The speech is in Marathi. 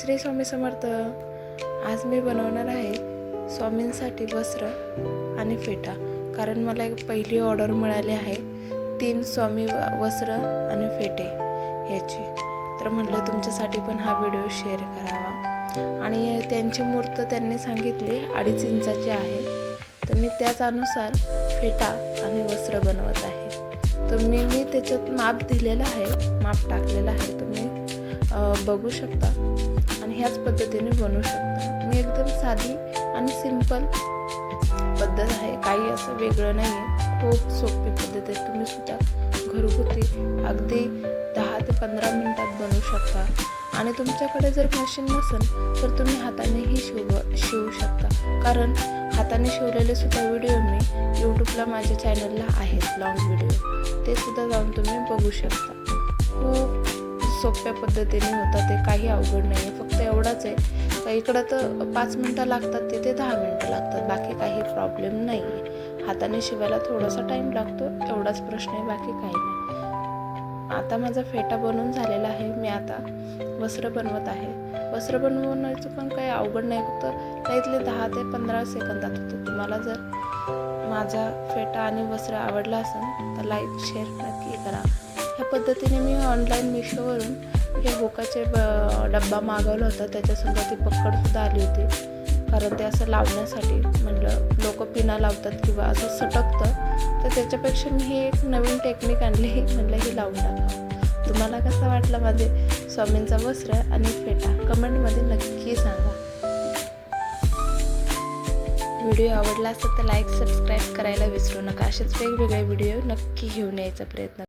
श्री स्वामी समर्थ आज मी बनवणार आहे स्वामींसाठी वस्त्र आणि फेटा. कारण मला एक पहिली ऑर्डर मिळाली आहे तीन स्वामी वस्त्र आणि फेटे याची. तर म्हटलं तुमच्यासाठी पण हा व्हिडिओ शेअर करावा. आणि त्यांची मूर्त त्यांनी सांगितली अडीच इंचाची आहे. तर मी त्याच अनुसार फेटा आणि वस्त्र बनवत आहे. तर मी मी त्याच्यात माप दिलेलं आहे माप टाकलेलं आहे तुम्ही. बघू शकता आणि ह्याच पद्धतीने बनवू शकता. मी एकदम साधी आणि सिंपल पद्धत आहे. काही असं वेगळं नाही आहे खूप सोपी पद्धत आहे. तुम्ही सुद्धा घरगुती अगदी दहा ते पंधरा मिनटात बनवू शकता. आणि तुमच्याकडे जर मशीन नसेल तर तुम्ही हातानेही शिव शिवू शकता. कारण हाताने शिवलेले सुद्धा व्हिडिओ मी यूट्यूबला माझ्या चॅनलला आहेत लॉंग व्हिडिओ ते सुद्धा जाऊन तुम्ही बघू शकता. खूप सोप्या पद्धतीने होतं ते काही अवघड नाही आहे फक्त एवढंच आहे. का इकडं तर पाच मिनटं लागतात तिथे दहा मिनटं लागतात. बाकी काही प्रॉब्लेम नाही आहे हाताने शिवायला थोडासा टाईम लागतो एवढाच प्रश्न आहे बाकी काही नाही. आता माझा फेटा बनवून झालेला आहे. मी आता वस्त्र बनवत आहे. वस्त्र बनवण्याचं पण काही अवघड नाही. फक्त त्यातले दहा ते पंधरा सेकंदात होतं. तुम्हाला जर माझा फेटा आणि वस्त्र आवडला असेल तर लाईक शेअर नक्की करा. ह्या पद्धतीने मी ऑनलाईन मिशोवरून हे बोकाचे ब- डब्बा मागवला होता. त्याच्यासुद्धा ती पकडसुद्धा आली होती. कारण ते असं लावण्यासाठी म्हणलं लोक पिना लावतात किंवा असं सटकतं. तर त्याच्यापेक्षा मी ही एक नवीन टेक्निक आणली. म्हणलं ही लावून टाकावं. तुम्हाला कसं वाटलं माझे स्वामींचा वस्त्र आणि फेटा? कमेंटमध्ये नक्की सांगा. व्हिडिओ आवडला असेल तर लाईक सबस्क्राईब करायला विसरू नका. असेच वेगवेगळे व्हिडिओ नक्की घेऊन यायचा प्रयत्न